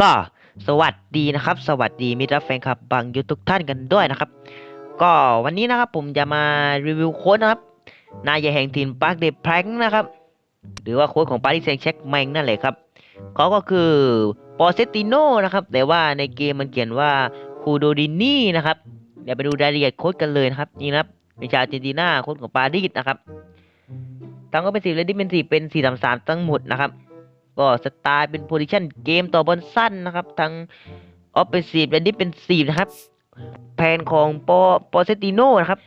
ก็สวัสดีนะครับ สวัสดีมิตรแฟนคลับบางยูทุกท่านกันด้วยนะครับ ก็วันนี้นะครับผมจะมารีวิวโค้ดนะครับนายใหญ่แห่งถิ่นปาร์คเดพรังนะครับ หรือว่าโค้ดของปารีสแซงต์แช็กแมงนั่นแหละครับเขาก็คือปอเซติโนนะครับ แต่ว่าในเกมมันเขียนว่าคูโดดินี่นะครับ เดี๋ยวไปดูรายละเอียดโค้ดกันเลยนะครับ นี่นะครับเป็นชาวอาร์เจนตินาโค้ดของปารีสนะครับทั้งก็เป็นสีเลดี้เป็นสีเป็นสีสามสามทั้งหมดนะครับ ก็สไตล์เป็นโพซิชันเกมต่อบอลสั้นนะครับ ทั้งออฟเ s ซีฟและดิฟเป็นซีฟนะครับ แผนของปอปอเซติโนนะครับ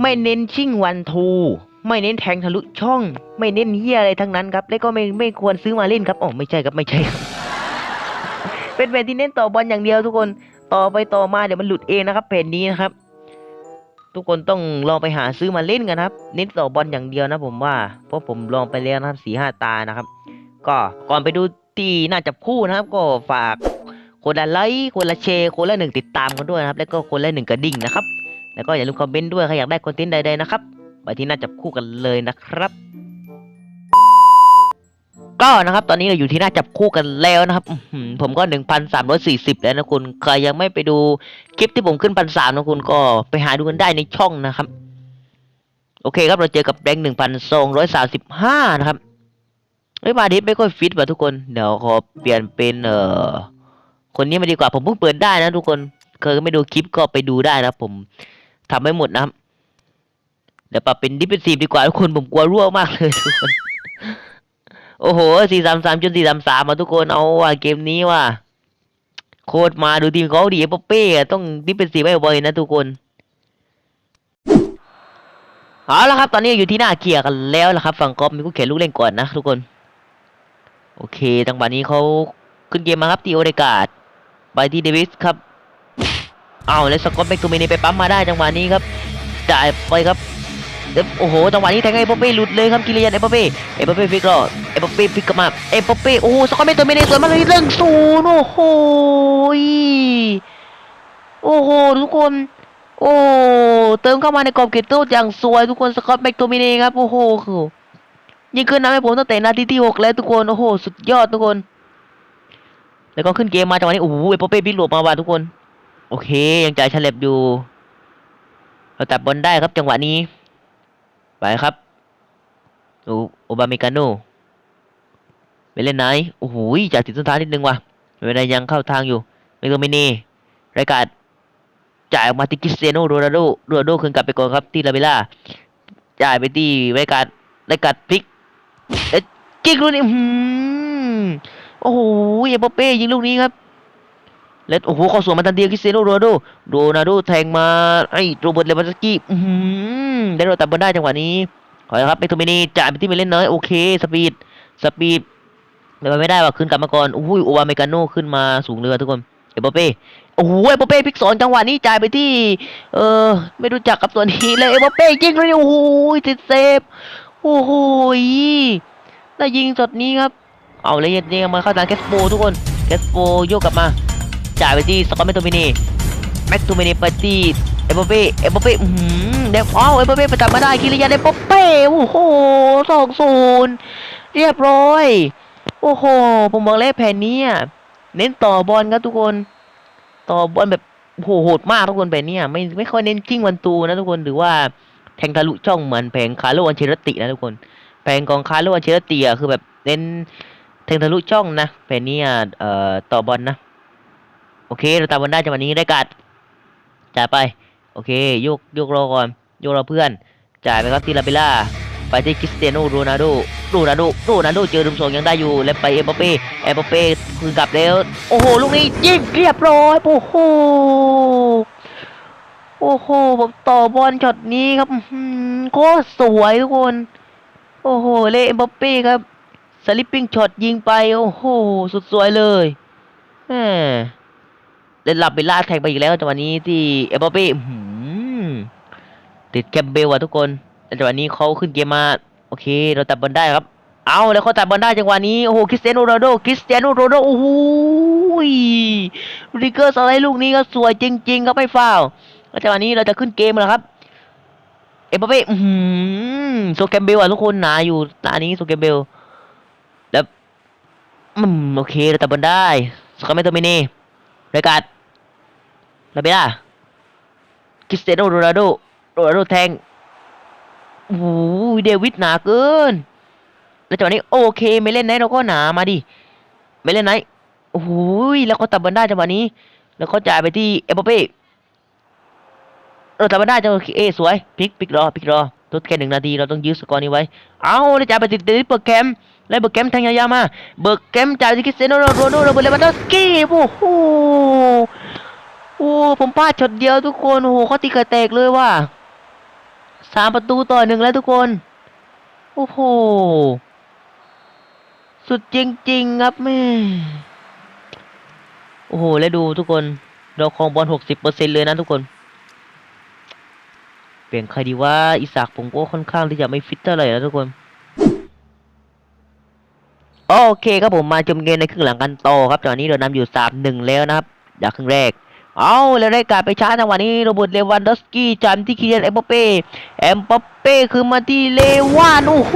ไม่เน้นชิ่งวันทูไม่เน้นแทงทะลุช่อง ไม่เน้นเฮียอะไรทั้งนั้นครับ และก็ไม่ไม่ควรซื้อมาเล่นครับอ๋อไม่ใช่ครับไม่ใช่ครับเป็นแผนที่เน้นต่อบอลอย่างเดียวทุกคนต่อไปต่อมาเดี๋ยวมันหลุดเองนะครับแผนนี้นะครับ ทุกคนต้องลองไปหาซื้อมาเล่นกันครับ เน้นต่อบอลอย่างเดียวนะผมว่าเพราะผมลองไปแล้วนะครับสี่ห้าตานะครับ ก็ก่อนไปดูที่น่าจับคู่นะครับ ก็ฝากคนละไลค์คนละแชร์คนละหนึ่งติดตามกันด้วยนะครับ แล้วก็คนละหนึ่งกระดิ่งนะครับ แล้วก็อย่าลืมคอมเมนต์ด้วยใครอยากได้คอนเทนต์ใดๆนะครับไปที่น่าจับคู่กันเลยนะครับ ก็นะครับ ตอนนี้เราอยู่ที่น่าจับคู่กันแล้วนะครับผมก็หนึ่งพันสามร้อยสี่สิบแล้วนะคุณใครยังไม่ไปดูคลิปที่ผมขึ้นพันสามนะคุณก็ไปหาดูกันได้ในช่องนะครับ โอเคครับเราเจอกับแบงค์หนึ่งพันสองร้อยสามสิบห้านะครับ ฮ้ยมาดิสไม่ค่อยฟิตว่ะทุกคน เดี๋ยวขอเปลี่ยนเป็นเอ่อคนนี้มาดีกว่าผมเพิ่งเปิดได้นะทุกคน เคยไม่ดูคลิปก็ไปดูได้นะผมทำไม่หมดนะเดี๋ยวปรับเป็นดิฟเฟนซีฟดีกว่าทุกคนผมกลัวรั่วมากเลยทุกคน โอ้โหสี่สามสามจนสี่สามสามมาทุกคนเอาว่ะเกมนี้ว่ะโคตรมาดูทีมเขาดีเอปเป้อะต้องดิฟเฟนซีฟไว้บ่อยนะทุกคนเอาละครับ ตอนนี้อยู่ที่หน้าเกียร์กันแล้วนะครับ ฝั่งกอล์ฟมีผู้เขียนลูกเล่นก่อนนะทุกคน โอเคจังหวะนี้เขาขึ้นเกมมาครับตีโอเดกาดไปที่เดวิสครับเอาแล้วสกอตแบ็กตูเมนีไปปั๊มมาได้จังหวะนี้ครับจ่ายไปครับโอ้โหจังหวะนี้แทงให้เอปเป้หลุดเลยครับกิริยันเอเปเป้เอเปเป้ฟิกรอเอเปเป้ฟิกกลับมาเอเปเป้โอ้โหสกอตแบ็กตูเมนีสวยมากเลยเรื่องศูนย์โอ้โหโอ้โหทุกคนโอ้เติมเข้ามาในกรอบเขตโทษอย่างสวยทุกคนสกอตแบ็กตูเมนีครับโอ้โห ยิงขึ้นนำให้ผมตั้งแต่นาทีที่หกแล้วทุกคนโอ้โหสุดยอดทุกคน แล้วก็ขึ้นเกมมาจังหวะนี้โอ้โหเอโปเป้พลิกหลบมาว่ะทุกคน โอเค ยังใจเฉลบอยู่เราตัดบอลได้ครับจังหวะนี้ ไปครับโอโอบาเมกาโนไปเล่นไหนโอ้โหจากติดสุดท้ายนิดนึงว่ะเป็นยังเข้าทางอยู่เมโกมินีรายการจ่ายออกมาที่คิสเตียโนโรนัลโดโรนัลโดคืนกลับไปก่อนครับที่ลาเบล่าจ่ายไปที่รายการรายการพลิก เอ๊ะยิงลูกนี้อื้อหือโอ้โหเอ็มบัปเป้ยิงลูกนี้ครับแล้วโอ้โหเข้าสวนมาทันทีคริสเตียโนโรนัลโดโรนัลโดแทงมาไอ้โรเบิร์ตเลวานสกี้อื้อหือได้โดนตัดบอลได้จังหวะนี้ขอครับเมโทมินีจ่ายไปที่เมเล่นน้อยโอเคสปีดสปีดแต่มันไม่ได้ว่ะขึ้นกลับมาก่อนโอ้ยโอวาเมกาโนขึ้นมาสูงเรือทุกคนเอ็มบัปเป้โอ้โหเอ็มบัปเป้พลิกสอนจังหวะนี้จ่ายไปที่ เออไม่รู้จักกับตัวนี้เลยเอ็มบัปเป้ยิงเลยโอ้โหติดเซฟ โอ้โหยแล้ยิงสดนี้ครับ เอาเลยเยิงมาเข้าทางแคสโปทุกคนแคสโปโยกกลับมา จ่ายไปที่สกอตแมคโทมินีแมคโทมินีไปที่เอเปเป้เอเปเป้อือหือเดฟอ้าวเอเปเป้ไประจับมาได้คิริยาเอเปเป้โอ้โหสองศูนย์เรียบร้อย โอ้โห ผมบอกเลยแผนนี้เน้นต่อบอลครับทุกคน ต่อบอลแบบโหดมากทุกคนแผนนี้ไม่ไม่ค่อยเน้นจิ้งวันตูนะทุกคนหรือว่า แทงทะลุช่องเหมือนแผงคาร์โลอันเชลตินะทุกคน แผงของคาร์โลอันเชลติอะคือแบบเน้นแทงทะลุช่องนะแผนนี้อะเอ่อต่อบอลนะ โอเคเราตามบอลได้จังหวะนี้ได้กัดจ่ายไป โอเคยกยกรอก่อนยกรอเพื่อน จ่ายไปครับที่ลาเบล่าไปที่คริสเตียโนโรนัลโดโรนัลโดโรนัลโดเจอดุมสองยังได้อยู่ แล้วไปเอมบัปเป้เอ็มบัปเป้คืนกลับแล้ว โอ้โห ลูกนี้ยิงเรียบร้อย โอ้โห โอ้โหผมต่อบอลช็อตนี้ครับโคตรสวยทุกคน โอ้โห เลเอ็มบัปเป้ครับสลิปปิ้งช็อตยิงไป โอ้โห สุดสวยเลยแหมเล่นหลับไปล่าแทงไปอีกแล้วจังหวะนี้ที่เอ็มบัปเป้ติดแคมเบลอะทุกคนจังหวะนี้เขาขึ้นเกมมา โอเค เราตัดบอลได้ครับ เอาแล้วเขาตัดบอลได้จังหวะนี้ โอ้โหคริสเตียโนโรนัลโดคริสเตียโนโรนัลโดโอ้โหริเกอร์สไลด์ลูกนี้ก็สวยจริง ๆ ครับไม่ฟาว ล์แล้วจังหวะนี้เราจะขึ้นเกมแล้วครับ เอ็มบัปเป้อื้อหือโซแกมเบลอะทุกคนหนาอยู่ตานี้โซแกมเบลแล้วอืมโอเคเราตัดบอลได้สกอตเมโตมินีรายการลาเบล่าคริสเตียโนโรนัลโดโรนัลโดแทงโอ้โหเดวิดหนาเกิน แล้วจังหวะนี้โอเคไม่เล่นไหนเราก็หนามาดิไม่เล่นไหนโอ้โหแล้วเขาตับบอลได้จังหวะนี้ แล้วเขาจ่ายไปที่เอเปเป้ เออตับบอลได้จังเอสวยพลิกพลิกรอพลิกรอทดแค่หนึ่งนาทีเราต้องยื้อสกอร์นี้ไว้ เอาแล้วจ่ายไปติดติดเบิร์กแคมป์แล้วเบิร์กแคมป์แทงยาวๆมา เบิร์กแคมจ่ายไปที่คริสเตียโนโรนัลโดโรเบิร์เลวันดอฟสกี้โอ้โหโอ้ผมพลาดช็อตเดียวทุกคนโอ้โหเขาตีกระแตกเลยว่ะสามประตูต่อหนึ่งแล้วทุกคน โอ้โห สุดจริงๆครับแม่ โอ้โห แล้วดูทุกคน เราครองบอลหกสิบเปอร์เซ็นเลยนะทุกคน เปลี่ยนใครดีว่าอิสากผมก็ค่อนข้างที่จะไม่ฟิตเท่าไหร่นะทุกคน โอเคครับผมมาชมเกมในครึ่งหลังกันต่อครับตอนนี้เรานำอยู่สามหนึ่งแล้วนะครับจากครึ่งแรกเอาแล้วได้การไปช้าจังหวะนี้โรเบิร์ตเลวันดอสกี้จำที่คิเลียนเอมบัปเป้เอมบัปเป้คือมาที่เลวานโอ้โห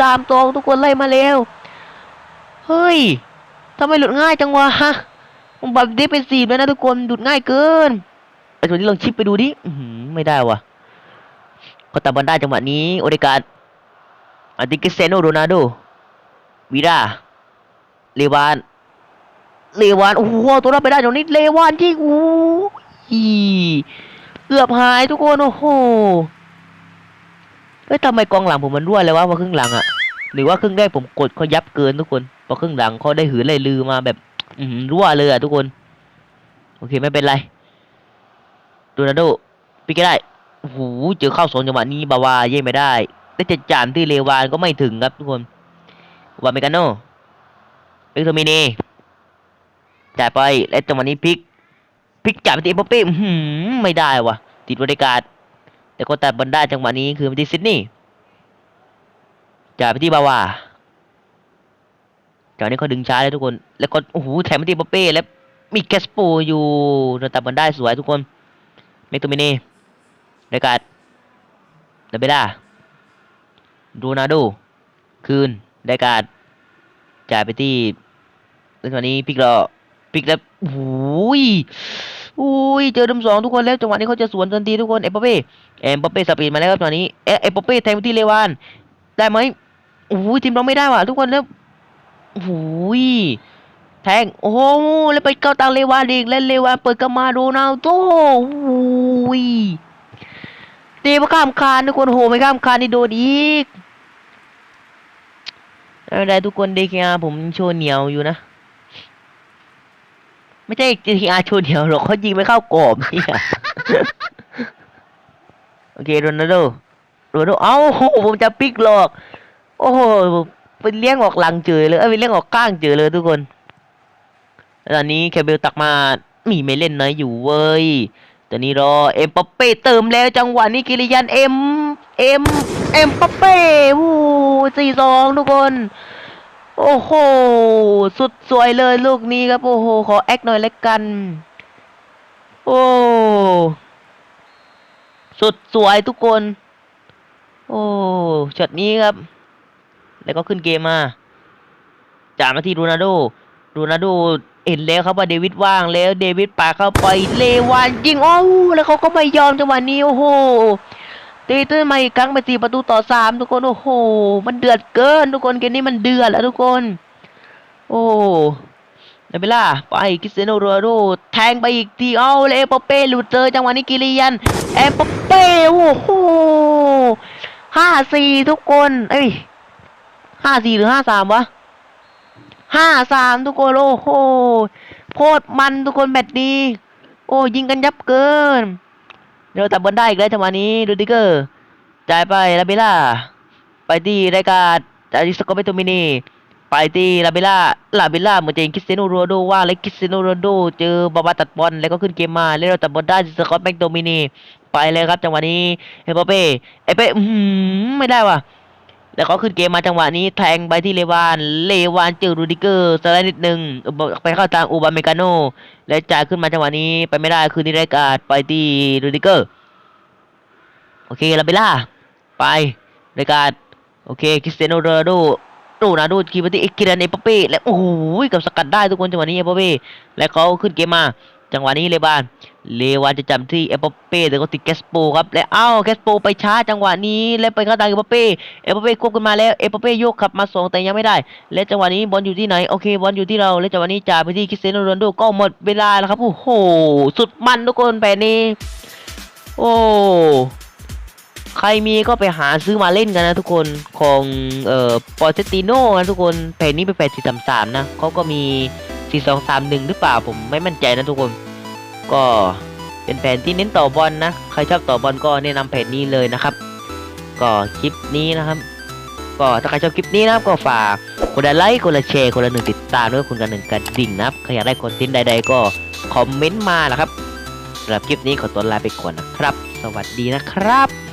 สามตัวทุกคนไล่มาแล้วเฮ้ยทำไมหลุดง่ายจังวะฮะผมแบบเดฟเป็นสีแล้วนะทุกคนหลุดง่ายเกินไอ้ตัวนี้ลองชิปไปดูดิอื ไม่ได้วะเขาตับอลได้จังหวะนี้ โอเดกาดอันติกิเซโนโรนัลโดวีราเลวานเลวานโอ้โหตัวรับไปได้ตรงนี้เลวานจริงโอ้ยเกือบหายทุกคนโอ้โหเฮ้ยทำไมกองหลังผมมันรั่วเลยวะว่าครึ่งหลังอะหรือว่าครึ่งแรกผมกดเขายับเกินทุกคนพอครึ่งหลังเขาได้หือเลยลือมาแบบ อืรั่วเลยอะทุกคน โอเคไม่เป็นไรโรนัลโด ปิกก็ได้โอ้โหเจอเข้าสองจังหวะนี้บาวาเย่ไม่ได้แต่จะจานที่เลวานก็ไม่ถึงครับทุกคนวาเมกาโนเอ็กโทมินีจ่ายไปและจังหวะนี้พลิกพลิกจ่ายไปที่เอ็มบัปเป้อื้อหือไม่ได้วะติดบริการแต่ก็แต่บอลได้จังหวะนี้คือไปที่ซิดนีย์จ่ายไปที่บาวาจังหวะนี้เขาดึงช้าเลยทุกคน แล้วก็โอ้โหแถมไปที่เอ็มบัปเป้แล้วมีแกสโปอยู่แต่บอลได้สวยทุกคนเมกโทมินี บริการเดเบล่าโรนัลโดคืนไดการจ่ายไปที่แล้วตอนนี้พิกเรอพลิกแล้วโอ้ยโอ้ยเจอดมสองทุกคนแล้วจังหวะนี้เขาจะสวนทันทีทุกคนเอ็มปเป้เอ็มปเป้สปีดมาแล้วครับตอนนี้เอ็มปเป้แทงไปที่เลวานได้ไหมโอ้ยทีมเราไม่ได้ว่ะทุกคนแล้วโอ้ยแทงโอ้โหแล้วไปเข้าตังเลวานอีกแล้วเลวานเปิดกลับมาโรนัลโดโอ้ย ตีมาข้ามคานทุกคนโหไม่ข้ามคานนี่โดนอีกไม่เป็นไรทุกคน DKR ผมโชว์เหนียวอยู่นะ ไม่ใช่ DKR โชว์เหนียวหรอกเขายิงไม่เข้ากรอบเนี่ยโอเคโรนัลโดโรนัลโดเอ้าผมจะปิกหลอก โอ้โหเป็นเลี้ยงออกหลังเจอเลยเอ้ยเป็นเลี้ยงออกข้างเจอเลยทุกคนตอนนี้แคเบลตักมามีไม่เล่นน้อยอยู่เว้ย ตอนนี้รอเอ็มปัปเป้เติมแล้วจังหวะนี้กิริยันเอ็มเอ็มเอ็มปัปเป้วู้สี่สองทุกคน โอ้โห สุดสวยเลยลูกนี้ครับ โอ้โห ขอแอคหน่อยแล้วกัน โอ้สุดสวยทุกคน โอ้ช็อตนี้ครับ แล้วก็ขึ้นเกมมาจ่ายมาที่โรนัลโดโรนัลโด เห็นแล้วครับว่าเดวิดว่างแล้วเดวิดปาเข้าไปเลวานยิงโอ้แล้วเขาก็ไม่ยอมจังหวะนี้โอ้โหตีตื้นมาอีกครั้งไปตีประตูต่อสามทุกคนโอ้โห มันเดือดเกิน ทุกคนเกมนี้มันเดือดแล้วทุกคน โอ้ได้เวลาไปคิสเตียโนโรโดแทงไปอีกทีเอาเลยเอปเป้หลุดเจอจังหวะนี้กิริยันเอมบัปเป้โอ้โหห้าสี่ทุกคน เอ้ยห้าสี่หรือห้าสามวะ ห้าสามทุกคนโอ้โหโคตรมันทุกคนแมตช์นี้โอ้ยิงกันยับเกิน เดี๋ยวตับบอลได้อีกแล้วจังหวะนี้ดูดิเกอร์จ่ายไปลาเบล่า ไปที่รายการจากดิสโกเปโตมินี ไปที่ลาเบล่าลาเบล่าเหมือนจะยิงคริสเตียโนโรโดว่าและคริสเตียโนโรโดเจอบาบาตัดบอลแล้วก็ขึ้นเกมมาแล้วเราตับบอลได้ดิสโกเปโตมินี ไปเลยครับจังหวะนี้เอเปเป้เอเป้ไม่ได้ว่ะ แล้วเขาขึ้นเกมมาจังหวะนี้แทงไปที่เลวาน เลวานเจอรูดิเกอร์สไลด์นิดนึงไปเข้าทางอูบาเมกาโนและจ่ายขึ้นมาจังหวะนี้ไปไม่ได้คืนนี้รการไปที่รูดิเกอร์ โอเคลาเบล่าไปรายการโอเคคริสเตียโนโรนัลโดดูนะดูกีบัติเอกิรันเอปเป้และโอ้โหกับสกัดได้ทุกคนจังหวะนี้เอปเป้และเขาขึ้นเกมมาจังหวะนี้เลบาน เลวานจะจำที่เอปเป้แต่ก็ติดแกสโปครับและเอ้าแกสโปไปช้าจังหวะนี้และไปเข้าทางเอปเป้เอปเป้ควบกันมาแล้วเอปเป้โยกขับมาส่งแต่ยังไม่ได้ และจังหวะนี้บอลอยู่ที่ไหนโอเคบอลอยู่ที่เราและจังหวะนี้จ่ายไปที่คริสเตียโนโรนโดก็หมดเวลาแล้วครับโอ้โหสุดมันทุกคนแบบนี้โอ้ใครมีก็ไปหาซื้อมาเล่นกันนะทุกคนของเอ่อปอเตติโน่นะทุกคนแผ่นนี้เป็นแผ่นสี่สามสามนะเขาก็มีสี่สองสามหนึ่งหรือเปล่าผมไม่มั่นใจนะทุกคน ก็เป็นแผ่นที่เน้นต่อบอลนะ ใครชอบต่อบอลก็แนะนำแผนนี้เลยนะครับ ก็คลิปนี้นะครับ ก็ถ้าใครชอบคลิปนี้นะครับก็ฝากกดไลค์กดแชร์กดหนึ่งติดตามด้วยคุณกันหนึ่งกันดิ่งนะครับใครอยากได้คอนเทนต์ใด ๆ ก็คอมเมนต์มานะครับสำหรับคลิปนี้ขอตัวลาไปก่อนนะครับ สวัสดีนะครับ